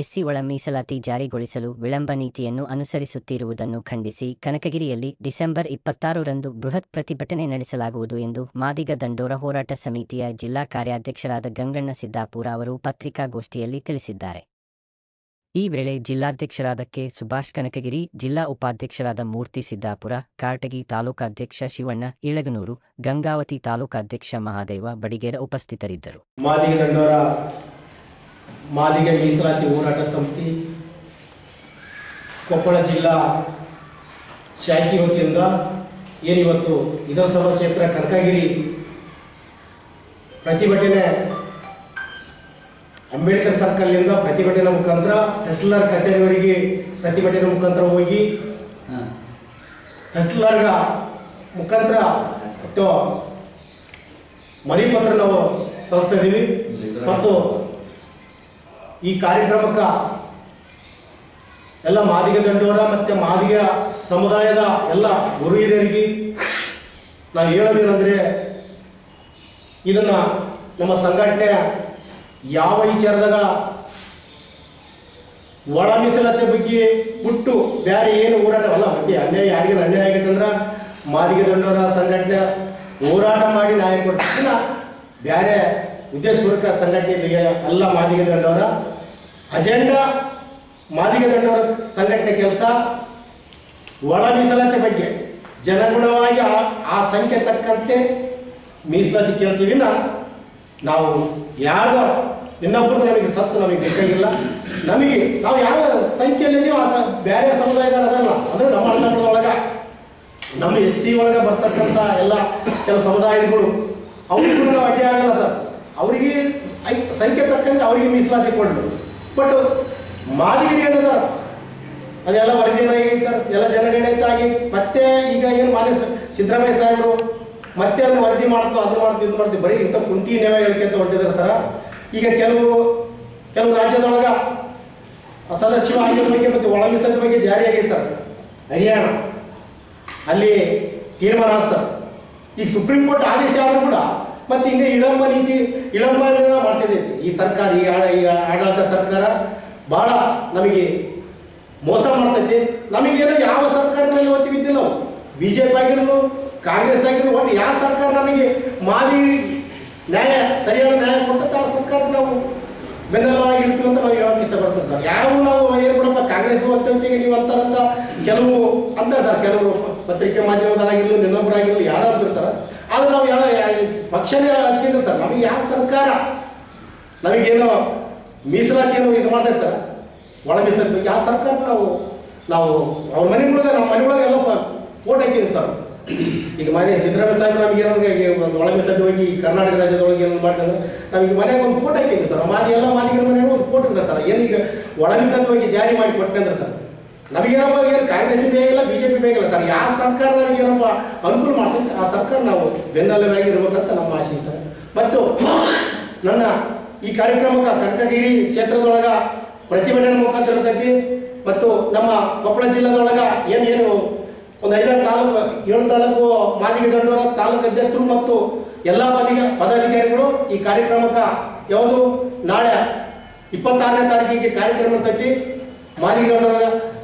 SC ಒಳ ಮೀಸಲಾತಿ ಜಾರಿಗೊಳಿಸಲು ವಿಳಂಬ ನೀತಿಯನ್ನು ಅನುಸರಿಸುತ್ತಿರುವುದನ್ನು ಖಂಡಿಸಿ ಕನಕಗಿರಿಯಲ್ಲಿ ಡಿಸೆಂಬರ್ ಇಪ್ಪತ್ತಾರರಂದು ಬೃಹತ್ ಪ್ರತಿಭಟನೆ ನಡೆಸಲಾಗುವುದು ಎಂದು ಮಾದಿಗ ದಂಡೋರ ಹೋರಾಟ ಸಮಿತಿಯ ಜಿಲ್ಲಾ ಕಾರ್ಯಾಧ್ಯಕ್ಷರಾದ ಗಂಗಣ್ಣ ಸಿದ್ದಾಪುರ ಅವರು ಪತ್ರಿಕಾಗೋಷ್ಠಿಯಲ್ಲಿ ತಿಳಿಸಿದ್ದಾರೆ. ಈ ವೇಳೆ ಜಿಲ್ಲಾಧ್ಯಕ್ಷರಾದ ಕೆ. ಸುಭಾಷ್ ಕನಕಗಿರಿ, ಜಿಲ್ಲಾ ಉಪಾಧ್ಯಕ್ಷರಾದ ಮೂರ್ತಿ ಸಿದ್ದಾಪುರ ಕಾರಟಗಿ ತಾಲೂಕಾಧ್ಯಕ್ಷ ಶಿವಣ್ಣ, ಇಳಗನೂರು, ಗಂಗಾವತಿ ತಾಲೂಕಾಧ್ಯಕ್ಷ ಮಹಾದೇವ, ಬಡಿಗೇರ ಉಪಸ್ಥಿತರಿದ್ದರು. ಮಾದಿಗ ಮಾದಿಗ ಮೀಸಲಾತಿ ಹೋರಾಟ ಸಮಿತಿ ಕೊಪ್ಪಳ ಜಿಲ್ಲಾ ಶಾಖೆ ವತಿಯಿಂದ ಏನಿವತ್ತು ವಿಧಾನಸಭಾ ಕ್ಷೇತ್ರ ಕನಕಗಿರಿ ಪ್ರತಿಭಟನೆ ಅಂಬೇಡ್ಕರ್ ಸರ್ಕಲ್ನಿಂದ ಪ್ರತಿಭಟನೆ ಮುಖಾಂತರ ತಹಸೀಲ್ದಾರ್ ಕಚೇರಿವರೆಗೆ ಪ್ರತಿಭಟನೆ ಮುಖಾಂತರ ಹೋಗಿ ತಹಸೀಲ್ದಾರ್ಗ ಮುಖಾಂತರ ಮತ್ತು ಮನವಿ ಪತ್ರ ನಾವು ಸಲ್ಲಿಸ್ತಾ ಇದ್ದೀವಿ. ಮತ್ತು ಈ ಕಾರ್ಯಕ್ರಮಕ್ಕೆ ಎಲ್ಲ ಮಾದಿಗ ದಂಡೋರ ಮತ್ತು ಮಾದಿಗ ಸಮುದಾಯದ ಎಲ್ಲ ಗುರು ಹಿರಿಯರಿಗೆ ನಾನು ಹೇಳೋದೇನೆಂದರೆ ಇದನ್ನು ನಮ್ಮ ಸಂಘಟನೆ ಯಾವ ವಿಚಾರದಾಗ ಒಳ ಮೀಸಲಾತಿ ಬಗ್ಗೆ ಬಿಟ್ಟು ಬೇರೆ ಏನು ಹೋರಾಟವಲ್ಲ, ಮತ್ತೆ ಅನ್ಯಾಯ ಯಾರಿಗೆಲ್ಲ ಅನ್ಯಾಯ ಆಗೈತಂದ್ರೆ ಮಾದಿಗೆ ದಂಡೋರ ಸಂಘಟನೆ ಹೋರಾಟ ಮಾಡಿ ನ್ಯಾಯ ಕೊಡ್ತಿದ್ದ ಬೇರೆ ಉದ್ದೇಶಪೂರ್ವಕ ಸಂಘಟನೆ ಅಲ್ಲ ಮಾದಿಗೆ ದಂಡವರ ಅಜೆಂಡಾ ಮಾದಿಗೆ ದಂಡವರ ಸಂಘಟನೆ ಕೆಲಸ ಒಳ ಮೀಸಲಾತಿ ಬಗ್ಗೆ ಜನಗುಣವಾಗಿ ಆ ಆ ಸಂಖ್ಯೆ ತಕ್ಕಂತೆ ಮೀಸಲಾತಿ ಕೇಳ್ತೀವಿ ನಾವು ಯಾವ ಇನ್ನೊಬ್ಬರು ನಮಗೆ ಸತ್ತು ನಮಗೆ ಬೇಕಾಗಿಲ್ಲ. ನಮಗೆ ನಾವು ಯಾವ ಸಂಖ್ಯೆಯಲ್ಲಿ ಆ ಬೇರೆ ಸಮುದಾಯದವ್ರು ಅದಲ್ಲ. ಅಂದ್ರೆ ನಮ್ಮ ಅಣ್ಣಗಳೊಳಗ ನಮ್ಮ ಎಸ್ ಸಿ ಒಳಗೆ ಬರ್ತಕ್ಕಂಥ ಎಲ್ಲ ಕೆಲವು ಸಮುದಾಯಗಳು, ಅವ್ರಿಗೂ ನಾವು ಅಡ್ಡಿ ಆಗಲ್ಲ ಸರ್. ಅವರಿಗೆ ಸಂಖ್ಯೆ ತಕ್ಕಂತೆ ಅವರಿಗೆ ಮೀಸಲಾತಿ ಕೊಡಲು ಬಟ್ ಮಾದಿಗಿರಿ ಏನದ ಅದೆಲ್ಲ ಸರ್ ಎಲ್ಲ ಜನಗಣತಿ ಆಗಿ ಮತ್ತೆ ಈಗ ಏನು ಮಾನ್ಯ ಸಿದ್ದರಾಮಯ್ಯ ಸಾಹೇಬರು ಮತ್ತೆ ಅದನ್ನು ವರದಿ ಮಾಡ್ತು ಅದು ಮಾಡ್ತು ಇದು ಮಾಡ್ತೀವಿ ಬರೀ ಇಂಥ ಕುಂಟಿ ನೇವ ಹೇಳ್ಕೊಂತ ಹೊರಟಿದ್ದಾರೆ ಸರ. ಈಗ ಕೆಲವು ಕೆಲವು ರಾಜ್ಯದೊಳಗ ಸದಾಶಿವ ಬಗ್ಗೆ ಮತ್ತು ಒಳ ಮೀಸಲಾತಿ ಬಗ್ಗೆ ಜಾರಿ ಆಗಿದೆ ಸರ್ ಹರಿಯಾಣ. ಅಲ್ಲಿ ತೀರ್ಮಾನ ಆಗ್ತಾರೆ ಈಗ ಸುಪ್ರೀಂ ಕೋರ್ಟ್ ಆದೇಶ ಆದರೂ ಕೂಡ ಮತ್ತೆ ಹಿಂಗೆ ವಿಳಂಬ ನೀತಿ ವಿಳಂಬನ ಮಾಡ್ತಿದೆ. ಈ ಸರ್ಕಾರ, ಈ ಆಡಳಿತ ಸರ್ಕಾರ ಭಾಳ ನಮಗೆ ಮೋಸ ಮಾಡ್ತೈತಿ. ನಮಗೇನು ಯಾವ ಸರ್ಕಾರ ಮೇಲೆ ಒತ್ತಿ ಬಿದ್ದಿಲ್ಲ ಬಿ ಜೆ ಪಿ ಆಗಿರಲು ಕಾಂಗ್ರೆಸ್ ಆಗಿರಲು ಒಟ್ಟು ಯಾವ ಸರ್ಕಾರ ನಮಗೆ ಮಾದಿ ನ್ಯಾಯ, ಸರಿಯಾದ ನ್ಯಾಯ ಕೊಡ್ತೈತೆ, ಆ ಸರ್ಕಾರ ನಾವು ಬೆನ್ನೆಲ್ಲವಾಗಿರ್ತೀವಿ ಅಂತ ನಾವು ಹೇಳೋಕೆ ಇಷ್ಟಪಡ್ತೀವಿ ಸರ್. ಯಾವ ನಾವು ಏನು ಬಿಡಪ್ಪ, ಕಾಂಗ್ರೆಸ್ ಒತ್ತಂತಿಗೆ ನೀವು ಅಂತಾರಂತ ಕೆಲವು ಅಂತಾರೆ ಸರ್. ಕೆಲವರು ಪತ್ರಿಕೆ ಮಾಧ್ಯಮದಾಗಿರ್ಲಿ ಇನ್ನೊಬ್ಬರಾಗಿರಲಿ ಯಾರು ಅಂತಿರ್ತಾರೆ ಆದ್ರೆ ನಾವು ಯಾವ ಪಕ್ಷನೇ ಹಚ್ಕೊಂಡಿಲ್ಲ ಸರ್. ನಮಗೆ ಯಾವ ಸರ್ಕಾರ? ನಮಗೇನು ಮೀಸಲಾತಿಯನ್ನು ಇದು ಮಾಡಿದೆ ಸರ್. ಒಳ ಮೀಸಲಾತಿ ಬಗ್ಗೆ ಯಾವ ಸರ್ಕಾರ ನಾವು ನಾವು ಅವ್ರ ಒಳಗೆ ನಮ್ಮ ಮನೆ ಒಳಗೆ ಎಲ್ಲ ಫೋಟೋ ಹಾಕಿದ್ವಿ ಸರ್. ಈಗ ಮನೆ ಸಿದ್ದರಾಮಯ್ಯ ಸಾಹೇಬ್ ನಮಗೆ ಏನಂದ್ರೆ ಒಂದು ಒಳ ಮೀಸಲಾತಿ ಹೋಗಿ ಕರ್ನಾಟಕ ರಾಜ್ಯದೊಳಗೆ ಏನು ಮಾಡ್ತಾರೆ. ನಮಗೆ ಮನೆಗೆ ಒಂದು ಫೋಟೋ ಹಾಕಿದ್ವಿ ಸರ್. ಮಾದಿ ಎಲ್ಲ ಮಾದಿಗರ ಮನೆ ಒಂದು ಫೋಟೋ ಇದೆ ಸರ್. ಏನೀಗ ಒಳ ಮೀಸಲಾತಿ ಹೋಗಿ ಜಾರಿ ಮಾಡಿ ಕೊಟ್ಕಂದ್ರೆ ಸರ್. ನಮಗೇನಪ್ಪ ಏನು ಕಾಂಗ್ರೆಸ್ ಬೇಕಿಲ್ಲ ಬಿ ಜೆ ಪಿ ಬೇಕಿಲ್ಲ ಸರ್? ಯಾವ ಸರ್ಕಾರ ನಮಗೇನಪ್ಪ ಅನುಕೂಲ ಮಾಡ್ತೈತೆ? ಆ ಸರ್ಕಾರ ನಾವು ಬೆನ್ನಲ್ಲವಾಗಿ ಇರ್ಬೇಕಂತ ನಮ್ಮ ಆಶೆ ಸರ್. ಮತ್ತು ನನ್ನ ಈ ಕಾರ್ಯಕ್ರಮಕ್ಕೆ ಕನಕಗಿರಿ ಕ್ಷೇತ್ರದೊಳಗ ಪ್ರತಿಭಟನೆ ಮುಖಾಂತರ ಇರ್ತೈತಿ ಮತ್ತು ನಮ್ಮ ಕೊಪ್ಪಳ ಜಿಲ್ಲಾದೊಳಗ ಏನೇನು ಒಂದು ಐದಾರು ತಾಲೂಕು, ಏಳು ತಾಲೂಕು ಮಾದಿಗೆ ದಂಡೋರ ತಾಲೂಕು ಅಧ್ಯಕ್ಷರು ಮತ್ತು ಎಲ್ಲ ಪದಿಗ ಪದಾಧಿಕಾರಿಗಳು ಈ ಕಾರ್ಯಕ್ರಮಕ್ಕೆ ಯಾವುದು ನಾಳೆ ಇಪ್ಪತ್ತಾರನೇ ತಾರೀಕಿಗೆ ಕಾರ್ಯಕ್ರಮ ಇರ್ತೈತಿ ಮಾದಿಗೌಡರ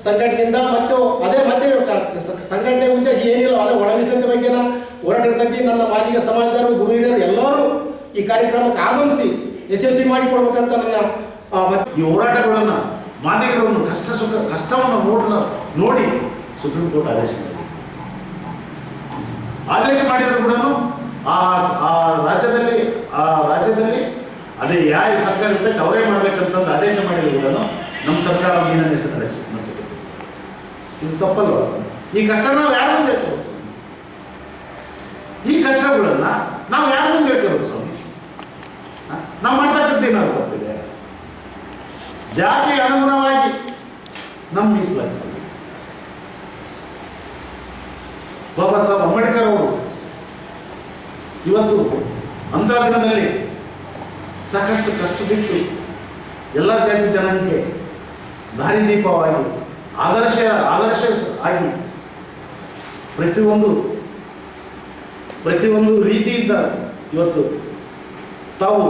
ಸಂಘಟನೆಯಿಂದ ಮತ್ತು ಅದೇ ಮತ್ತೆ ಸಂಘಟನೆ ಉದ್ದೇಶ ಏನಿಲ್ಲ, ಅದೇ ಒಳ ಬಗ್ಗೆ ಇರ್ತೈತಿ ನನ್ನ ಮಾದಿಗ ಸಮಾಜದವರು, ಗುರು ಹಿರಿಯರು ಎಲ್ಲರೂ ಈ ಕಾರ್ಯಕ್ರಮಕ್ಕೆ ಆಗಮಿಸಿ ಯಶಸ್ವಿ ಮಾಡಿಕೊಡ್ಬೇಕಂತ ನನ್ನ ಈ ಹೋರಾಟಗಳನ್ನ ಮಾದಿಗರನ್ನು ಕಷ್ಟ ಸುಖ, ಕಷ್ಟವನ್ನು ನೋಡಲ, ನೋಡಿ ಸುಪ್ರೀಂ ಕೋರ್ಟ್ ಆದೇಶ ಆದೇಶ ಮಾಡಿದ್ರು ಕೂಡ ಆ ರಾಜ್ಯದಲ್ಲಿ ಆ ರಾಜ್ಯದಲ್ಲಿ ಅದೇ ಯಾವ ಸರ್ಕಾರ ಇರ್ತೈತೆ ಅವರೇ ಮಾಡ್ಬೇಕಂತಂದು ಆದೇಶ ಮಾಡಿದ್ರು ಕೂಡ ನಮ್ಮ ಸರ್ಕಾರ ಮೀನ ಹೆಸರು ನಡೆಸಿಕೊಡ್ತದೆ ಇದು ತಪ್ಪಲ್ವಾ? ಈ ಕಷ್ಟ ನಾವು ಯಾರ ಮುಂದೆ ಹೇಳ್ಕೋಬೇಕು ಈ ಕಷ್ಟಗಳನ್ನ ನಾವು ಯಾರ ಮುಂದೆ ಹೇಳ್ಕೋಬೇಕು ಸ್ವಾಮಿ? ನಾವು ಮಾಡ್ತಕ್ಕಂಥ ಏನಾದ್ರು ತಪ್ಪಿದೆ? ಜಾತಿಗೆ ಅನುಗುಣವಾಗಿ ನಮ್ಮ ಮೀಸಲಾತಿ. ಬಾಬಾ ಸಾಹೇಬ್ ಅಂಬೇಡ್ಕರ್ ಅವರು ಇವತ್ತು ಅಂಥ ದಿನದಲ್ಲಿ ಸಾಕಷ್ಟು ಕಷ್ಟ ಬಿಟ್ಟು ಎಲ್ಲ ಜಾತಿ ಜನಾಂಗಕ್ಕೆ ದಾರಿದೀಪವಾಗಿ, ಆದರ್ಶ ಆದರ್ಶ ಆಗಿ ಪ್ರತಿಯೊಂದು ಪ್ರತಿಯೊಂದು ರೀತಿಯಿಂದ ಇವತ್ತು ತಾವು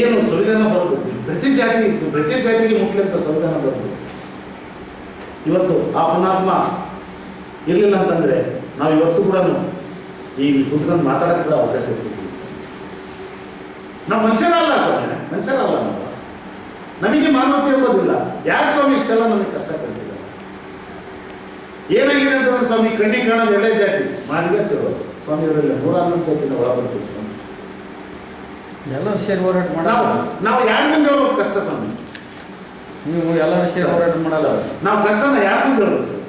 ಏನು ಸಂವಿಧಾನ ಬರುತ್ತೆ ಪ್ರತಿ ಜಾತಿ, ಪ್ರತಿ ಜಾತಿಗೆ ಮುಟ್ಲಂತ ಸಂವಿಧಾನ ಬರುತ್ತೆ ಇವತ್ತು ಆ ಪುಣಾತ್ಮ ಇರಲಿಲ್ಲ ಅಂತಂದರೆ ನಾವು ಇವತ್ತು ಕೂಡ ಈ ಕುತ್ಕೊಂಡು ಮಾತಾಡಕ್ಕೆ ಅವಕಾಶ ಇರ್ತೀವಿ ನಾವು ಮನುಷ್ಯರಲ್ಲ ಸರ್, ಮನುಷ್ಯರಲ್ಲ ನಮಗೆ ಮಾನವತೆ ಎಂಬುದಿಲ್ಲ. ಯಾಕೆ ಸ್ವಾಮಿ ಇಷ್ಟೆಲ್ಲ ನಮಗೆ ಕಷ್ಟ ಕೊಡ್ತಿಲ್ಲ. ಏನಾಗಿದೆ ಅಂತಂದ್ರೆ ಸ್ವಾಮಿ ಕಣ್ಣಿ ಕಾಣೋದು ಎರಡೇ ಜಾತಿ. ಮಾದಿಗ ಚಲೋ. ಸ್ವಾಮಿ ಅವರಲ್ಲಿ ನೂರ ಹನ್ನೊಂದು ಜಾತಿನ ಒಳಬರ್ತೀವಿ ಸ್ವಾಮಿ. ಎಲ್ಲರೂ ಸೇರಿ ಹೋರಾಟ ನಾವು ಮಾಡಲ್ಲ. ನಾವು ಯಾರ ಮುಂದೆ ಹೇಳ್ಬೇಕು ಕಷ್ಟ ಸ್ವಾಮಿ? ನೀವು ಎಲ್ಲ ವಿಷಯ ಹೋರಾಟ ಮಾಡಲ್ಲ. ನಾವು ಕಷ್ಟನ ಯಾರು ಮುಂದೆ ಹೇಳ್ಬೇಕು ಸರ್?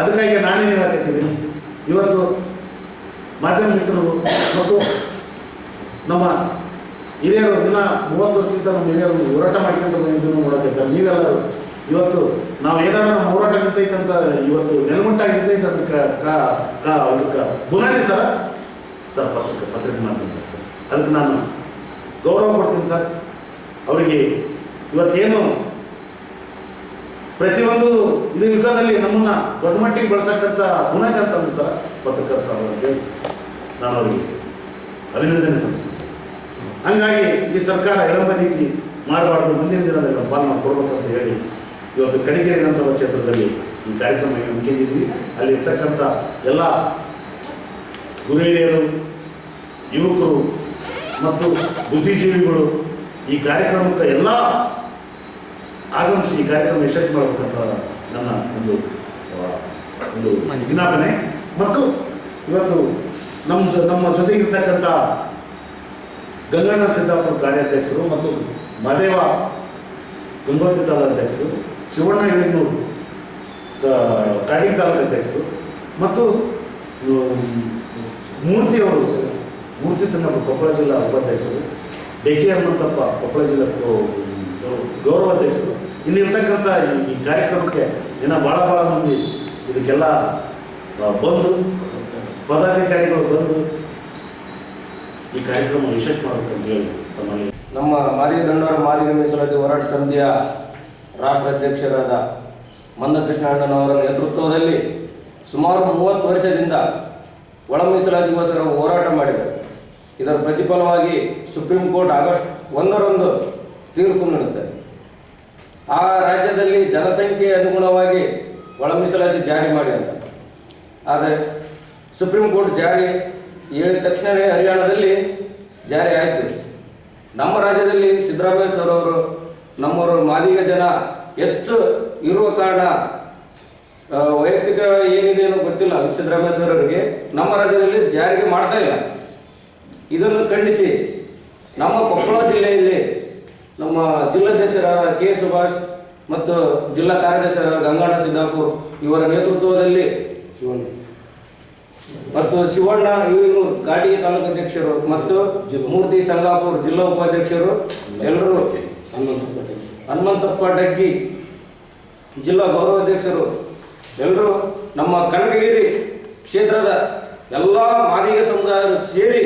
ಅದಕ್ಕಾಗಿ ನಾನೇನು ಹೇಳಕತ್ತಿದ್ದೀನಿ? ಇವತ್ತು ಮಾಧ್ಯಮ ಮಿತ್ರರು ಮತ್ತು ನಮ್ಮ ಹಿರಿಯರು ದಿನ ಮೂವತ್ತು ವರ್ಷದಿಂದ ನಮ್ಮ ಹಿರಿಯರು ಹೋರಾಟ ಮಾಡ್ಕೊಂತ ಬಂದಿದ್ದನ್ನು ನೋಡಕತ್ತಾರೆ ನೀವೆಲ್ಲರೂ ಇವತ್ತು ನಾವು ಏನಾರ ನಮ್ಮ ಹೋರಾಟ ನಿಂತೈತಂತ ಇವತ್ತು ನೆಲಮಟ್ಟಾಗಿ ನಿಂತೈತೆ ಅದಕ್ಕೆ ಬುನಾದಿ ಸರ? ಸರ್, ಪತ್ರಿಕೆ ಪತ್ರಿಕೆ ಮಾಧ್ಯಮ ಸರ್. ಅದಕ್ಕೆ ನಾನು ಗೌರವ ಕೊಡ್ತೀನಿ ಸರ್. ಅವರಿಗೆ ಇವತ್ತೇನು ಪ್ರತಿಯೊಂದು ಇದು ಯುಗದಲ್ಲಿ ನಮ್ಮನ್ನ ದೊಡ್ಡ ಮಟ್ಟಿಗೆ ಬೆಳೆಸಕ್ಕಂಥ ಬುನಾದಿ ಅಂತ ಸರ್, ಪತ್ರಕರ್ತ ಸಾಹೇಬರಿಗೆ ನಾನು ಅವರಿಗೆ ಅಭಿನಂದನೆ ಸಲ್ಲಿಸ್ತೀನಿ. ಸರ್ ಹಂಗಾಗಿ ಈ ಸರ್ಕಾರ ವಿಳಂಬ ನೀತಿ ಮಾಡಬಾರ್ದು ಮುಂದಿನ ದಿನದಲ್ಲಿ ನಮ್ಮ ಪಾಲನೆ ಕೊಡಬೇಕಂತ ಹೇಳಿ ಇವತ್ತು ಕಣಿಕೆರೆ ವಿಧಾನಸಭಾ ಕ್ಷೇತ್ರದಲ್ಲಿ ಈ ಕಾರ್ಯಕ್ರಮ ಅಲ್ಲಿ ಇರ್ತಕ್ಕಂಥ ಎಲ್ಲ ಗುರುಹಿರಿಯರು, ಯುವಕರು ಮತ್ತು ಬುದ್ಧಿಜೀವಿಗಳು ಈ ಕಾರ್ಯಕ್ರಮಕ್ಕೆ ಎಲ್ಲ ಆಗಮಿಸಿ ಈ ಕಾರ್ಯಕ್ರಮ ಯಶಸ್ವಿ ಮಾಡಬೇಕಂತ ನನ್ನ ಒಂದು ಒಂದು ವಿಜ್ಞಾಪನೆ. ಮತ್ತು ಇವತ್ತು ನಮ್ಮ ನಮ್ಮ ಜೊತೆಗಿರ್ತಕ್ಕಂಥ ಗಂಗಣ್ಣ ಸಿದ್ದಾಪುರ ಕಾರ್ಯಾಧ್ಯಕ್ಷರು ಮತ್ತು ಮದೇವ ಗಂಗೋತ್ರಿ ತಾಲೂಕು ಅಧ್ಯಕ್ಷರು, ಶಿವಣ್ಣ ಇಳಿನೂರು ಕಾಡಿ ತಾಲೂಕು ಅಧ್ಯಕ್ಷರು ಮತ್ತು ಮೂರ್ತಿಯವರು ಮೂರ್ತಿ ಸಂಘ ಕೊಪ್ಪಳ ಜಿಲ್ಲಾ ಉಪಾಧ್ಯಕ್ಷರು ಡಿ ಕೆ ಹನುಮಂತಪ್ಪ ಕೊಪ್ಪಳ ಜಿಲ್ಲಾ ಗೌರವ ಗೌರವಾಧ್ಯಕ್ಷರು ಇಲ್ಲಿರ್ತಕ್ಕಂಥ ಈ ಕಾರ್ಯಕ್ರಮಕ್ಕೆ ಇನ್ನು ಭಾಳ ಭಾಳ ಮಂದಿ ಇದಕ್ಕೆಲ್ಲ ಬಂದು, ಪದಾಧಿಕಾರಿಗಳು ಬಂದು ಈ ಕಾರ್ಯಕ್ರಮ ತಮ್ಮಲ್ಲಿ. ನಮ್ಮ ಮಾದಿಗ ದಂಡೋರ ಮಾದಿಗ ಮೀಸಲಾತಿ ಹೋರಾಟ ಸಮಿತಿಯ ರಾಷ್ಟ್ರ ಅಧ್ಯಕ್ಷರಾದ ಮಂದಕೃಷ್ಣ ಅಣ್ಣನವರ ನೇತೃತ್ವದಲ್ಲಿ ಸುಮಾರು ಮೂವತ್ತು ವರ್ಷದಿಂದ ಒಳ ಮೀಸಲಾತಿಗೋಸ್ಕರ ಹೋರಾಟ ಮಾಡಿದರು. ಇದರ ಪ್ರತಿಫಲವಾಗಿ ಸುಪ್ರೀಂ ಕೋರ್ಟ್ ಆಗಸ್ಟ್ ಒಂದರಂದು ತೀರ್ಪು ನೀಡುತ್ತೆ. ಆ ರಾಜ್ಯದಲ್ಲಿ ಜನಸಂಖ್ಯೆ ಅನುಗುಣವಾಗಿ ಒಳ ಮೀಸಲಾತಿ ಜಾರಿ ಮಾಡಿ ಅಂತ. ಆದರೆ ಸುಪ್ರೀಂ ಕೋರ್ಟ್ ಜಾರಿ ಹೇಳಿದ ತಕ್ಷಣವೇ ಹರಿಯಾಣದಲ್ಲಿ ಜಾರಿ ಆಯಿತು. ನಮ್ಮ ರಾಜ್ಯದಲ್ಲಿ ಸಿದ್ದರಾಮಯ್ಯ ಸರ್ ಅವರು ನಮ್ಮವರು ಮಾದಿಗ ಜನ ಹೆಚ್ಚು ಇರುವ ಕಾರಣ ವೈಯಕ್ತಿಕ ಏನಿದೆ ಏನೋ ಗೊತ್ತಿಲ್ಲ. ಸಿದ್ದರಾಮಯ್ಯ ಸರ್ ಅವರಿಗೆ ನಮ್ಮ ರಾಜ್ಯದಲ್ಲಿ ಜಾರಿಗೆ ಮಾಡ್ತಾ ಇಲ್ಲ. ಇದನ್ನು ಖಂಡಿಸಿ ನಮ್ಮ ಕೊಪ್ಪಳ ಜಿಲ್ಲೆಯಲ್ಲಿ ನಮ್ಮ ಜಿಲ್ಲಾಧ್ಯಕ್ಷರಾದ ಕೆ ಸುಭಾಷ್ ಮತ್ತು ಜಿಲ್ಲಾ ಕಾರ್ಯದರ್ಶಿಯಾದ ಗಂಗಾಣ ಸಿದ್ದಾಪುರ್ ಇವರ ನೇತೃತ್ವದಲ್ಲಿ ಮತ್ತು ಶಿವಣ್ಣ, ಇವರು ಗಾಡಿಗೆ ತಾಲೂಕು ಅಧ್ಯಕ್ಷರು ಮತ್ತು ಮೂರ್ತಿ ಸಂಗಾಪುರ್ ಜಿಲ್ಲಾ ಉಪಾಧ್ಯಕ್ಷರು ಎಲ್ಲರೂ ಹನುಮಂತಪ್ಪ ಡಗ್ಗಿ, ಜಿಲ್ಲಾ ಗೌರವಾಧ್ಯಕ್ಷರು ಎಲ್ಲರೂ ನಮ್ಮ ಕನಕಗಿರಿ ಕ್ಷೇತ್ರದ ಎಲ್ಲ ಮಾದಿಗ ಸಮುದಾಯರು ಸೇರಿ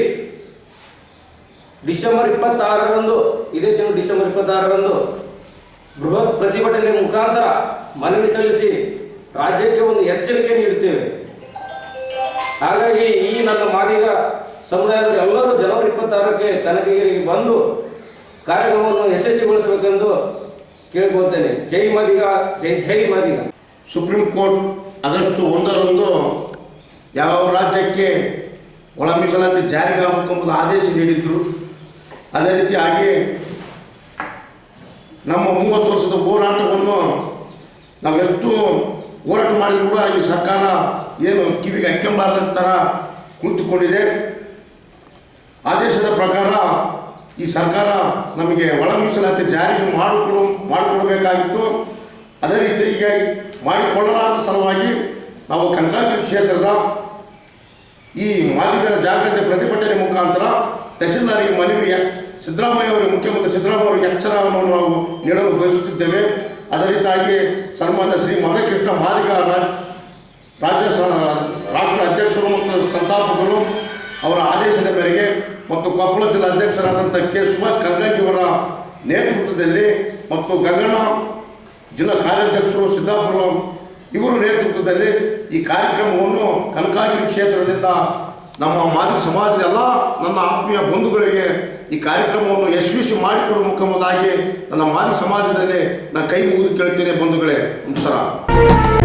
ಡಿಸೆಂಬರ್ ಇಪ್ಪತ್ತಾರರಂದು, ಇದೇ ತಿಂಗಳು ಡಿಸೆಂಬರ್ ಇಪ್ಪತ್ತಾರರಂದು ಬೃಹತ್ ಪ್ರತಿಭಟನೆ ಮುಖಾಂತರ ಮನವಿ ಸಲ್ಲಿಸಿ ರಾಜ್ಯಕ್ಕೆ ಒಂದು ಎಚ್ಚರಿಕೆ ನೀಡುತ್ತೇವೆ. ಹಾಗಾಗಿ ಈ ನನ್ನ ಮಾದಿಗ ಸಮುದಾಯದ ಎಲ್ಲರೂ ಜನವರಿ ಇಪ್ಪತ್ತಾರಕ್ಕೆ ಕನಕಗಿರಿಗೆ ಬಂದು ಕಾರ್ಯಕ್ರಮವನ್ನು ಯಶಸ್ವಿಗೊಳಿಸಬೇಕೆಂದು ಕೇಳ್ಕೊಳ್ತೇನೆ. ಜೈ ಮಾದಿಗ, ಜೈ ಜೈ ಮಾದಿಗ. ಸುಪ್ರೀಂ ಕೋರ್ಟ್ ಆಗಸ್ಟ್ ಒಂದರಂದು ಯಾವ ರಾಜ್ಯಕ್ಕೆ ಒಳ ಮೀಸಲಾತಿ ಜಾರಿಗೆ ಆಗಬೇಕೆಂಬುದು ಆದೇಶ ನೀಡಿದ್ರು. ಅದೇ ರೀತಿ ಆಗಿ ನಮ್ಮ ಮೂವತ್ತು ವರ್ಷದ ಹೋರಾಟವನ್ನು ನಾವೆಷ್ಟು ಹೋರಾಟ ಮಾಡಿದ್ರು ಕೂಡ ಈ ಸರ್ಕಾರ ಏನು ಕಿವಿಗೆ ಹಾಕ್ಕೊಂಬಾರ್ದ ಥರ ಕುಳಿತುಕೊಂಡಿದೆ ಆದೇಶದ ಪ್ರಕಾರ ಈ ಸರ್ಕಾರ ನಮಗೆ ಒಳ ಮೀಸಲಾತಿ ಜಾರಿಗೆ ಮಾಡಿಕೊಡು, ಮಾಡಿಕೊಡಬೇಕಾಗಿತ್ತು. ಅದೇ ರೀತಿ ಈಗ ಮಾಡಿಕೊಳ್ಳಲಾದ ಸಲುವಾಗಿ ನಾವು ಕಂಕಾಲಿ ಕ್ಷೇತ್ರದ ಈ ಮಾಲೀಕರ ಜಾಗೃತಿ ಪ್ರತಿಭಟನೆ ಮುಖಾಂತರ ತಹಸೀಲ್ದಾರಿಗೆ ಮನವಿ ಸಿದ್ದರಾಮಯ್ಯ ಅವರಿಗೆ, ಮುಖ್ಯಮಂತ್ರಿ ಸಿದ್ದರಾಮಯ್ಯ ಅವರಿಗೆ ಎಚ್ಚರವನ್ನು ನಾವು ನೀಡಲು ಬಯಸುತ್ತಿದ್ದೇವೆ. ಅದೇ ರೀತಿಯಾಗಿ ಸನ್ಮಾನ್ಯ ಶ್ರೀ ಮಧಕೃಷ್ಣ ಮಾದಿಗ ರಾಜ್- ರಾಜ್ಯ ರಾಷ್ಟ್ರ ಅಧ್ಯಕ್ಷರು ಮತ್ತು ಸಂತಾಪಕರು ಅವರ ಆದೇಶದ ಮೇರೆಗೆ ಮತ್ತು ಕೊಪ್ಪಳ ಜಿಲ್ಲಾ ಅಧ್ಯಕ್ಷರಾದಂಥ ಕೆ ಸುಭಾಷ್ ಅವರ ನೇತೃತ್ವದಲ್ಲಿ ಮತ್ತು ಗಗನ ಜಿಲ್ಲಾ ಕಾರ್ಯಾಧ್ಯಕ್ಷರು ಸಿದ್ದಾಪುರ ಇವರ ನೇತೃತ್ವದಲ್ಲಿ ಈ ಕಾರ್ಯಕ್ರಮವನ್ನು ಕನಕಾಗಿರಿ ಕ್ಷೇತ್ರದಿಂದ ನಮ್ಮ ಮಾಜಿ ಸಮಾಜದ ಎಲ್ಲ ನನ್ನ ಆತ್ಮೀಯ ಬಂಧುಗಳಿಗೆ ಈ ಕಾರ್ಯಕ್ರಮವನ್ನು ಯಶಸ್ವಿ ಮಾಡಿಕೊಡುವ ಮುಖಮದಾಗಿ ನನ್ನ ಮಾಜಿ ಸಮಾಜದಲ್ಲಿ ನಾನು ಕೈ ಮುಗಿದು ಕೇಳ್ತೇನೆ ಬಂಧುಗಳೇ. ನಮಸ್ಕಾರ.